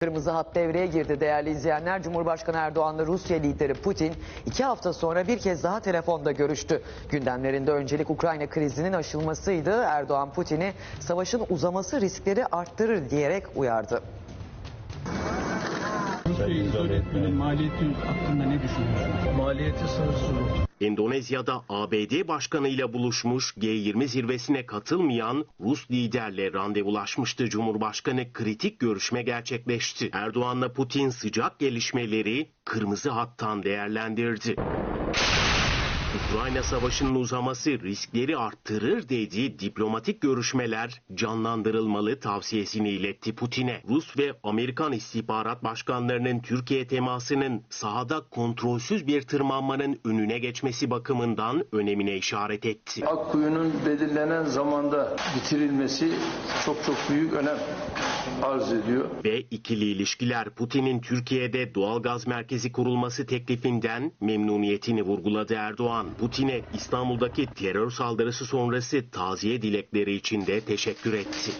Kırmızı hat devreye girdi değerli izleyenler. Cumhurbaşkanı Erdoğan'la Rusya lideri Putin iki hafta sonra bir kez daha telefonda görüştü. Gündemlerinde öncelik Ukrayna krizinin aşılmasıydı. Erdoğan Putin'i savaşın uzaması riskleri arttırır diyerek uyardı. Rusya'yı izole etmenin maliyeti hakkında ne düşünüyorsunuz? maliyeti sınırsız. Endonezya'da ABD başkanıyla buluşmuş G20 zirvesine katılmayan Rus liderle randevulaşmıştı Cumhurbaşkanı kritik görüşme gerçekleşti. Erdoğan'la Putin sıcak gelişmeleri kırmızı hattan değerlendirdi. Ukrayna savaşının uzaması riskleri arttırır dediği diplomatik görüşmeler canlandırılmalı tavsiyesini iletti Putin'e. Rus ve Amerikan istihbarat başkanlarının Türkiye temasının sahada kontrolsüz bir tırmanmanın önüne geçmesi bakımından önemine işaret etti. Akkuyu'nun belirlenen zamanda bitirilmesi çok çok büyük önem arz ediyor. Ve ikili ilişkiler Putin'in Türkiye'de doğalgaz merkezi kurulması teklifinden memnuniyetini vurguladı Erdoğan. Putin'e İstanbul'daki terör saldırısı sonrası taziye dilekleri için de teşekkür etti.